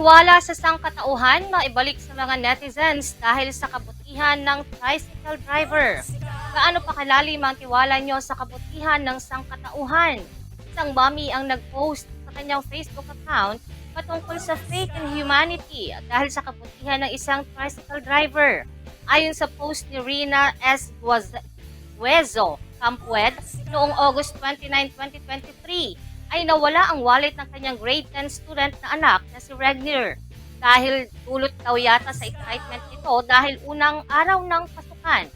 Tiwala sa sangkatauhan maibalik sa mga netizens dahil sa kabutihan ng tricycle driver. Gaano pa kalalim ang tiwala nyo sa kabutihan ng sangkatauhan? Isang mommy ang nag-post sa kanyang Facebook account patungkol sa faith and humanity dahil sa kabutihan ng isang tricycle driver. Ayon sa post ni Rina S. Guezo Campued noong August 29, 2023, ay nawala ang wallet ng kanyang grade 10 student na anak na si Regnier. Dahil dulot daw yata sa excitement ito dahil unang araw ng pasukan.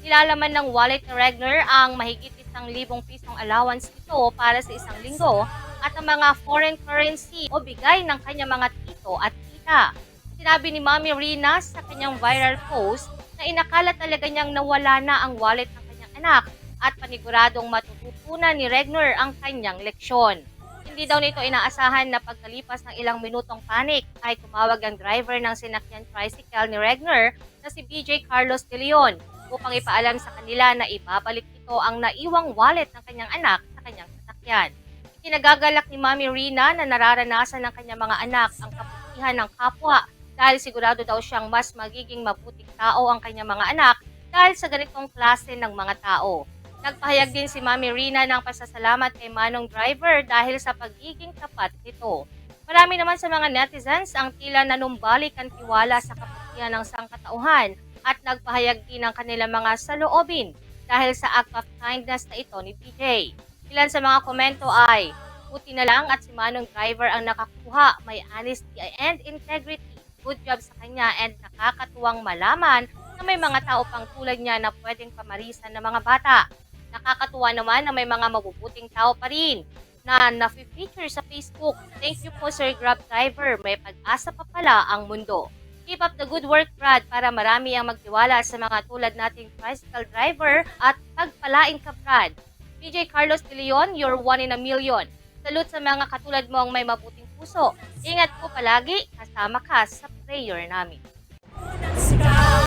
Nilalaman ng wallet ni Regner ang mahigit isang libong pisong allowance ito para sa isang linggo at ang mga foreign currency o bigay ng kanyang mga tito at tita. Sinabi ni Mami Rina sa kanyang viral post na inakala talaga niyang nawala na ang wallet ng kanyang anak at paniguradong matututunan ni Regner ang kanyang leksyon. Hindi daw nito inaasahan na pagkalipas ng ilang minutong panic ay tumawag ang driver ng sinakyan tricycle ni Regner na si BJ Carlos De Leon upang ipaalam sa kanila na ibabalik ito ang naiwang wallet ng kanyang anak sa kanyang sasakyan. Kinagagalak ni Mami Rina na nararanasan ng kanyang mga anak ang kaputihan ng kapwa dahil sigurado daw siyang mas magiging mabuting tao ang kanyang mga anak dahil sa ganitong klase ng mga tao. Nagpahayag din si Mami Rina ng pasasalamat kay Manong Driver dahil sa pagiging tapat nito. Marami naman sa mga netizens ang tila nanumbalik ang tiwala sa kaputihan ng sangkatauhan at nagpahayag din ng kanilang mga saloobin dahil sa act of kindness na ito ni PJ. Ilan sa mga komento ay, buti na lang at si Manong Driver ang nakakuha, may honesty and integrity. Good job sa kanya and nakakatuwang malaman na may mga tao pang tulad niya na pwedeng pamarisan ng mga bata. Nakakatuwa naman na may mga mabubuting tao pa rin na na-feature sa Facebook. Thank you po Sir Grab Driver, may pag-asa pa pala ang mundo. Keep up the good work, Brad, para marami ang magtiwala sa mga tulad nating tricycle driver at pagpalain ka, Brad. PJ Carlos De Leon, you're one in a million. Salute sa mga katulad mo ang may mabuting puso. Ingat po palagi, kasama ka sa prayer namin.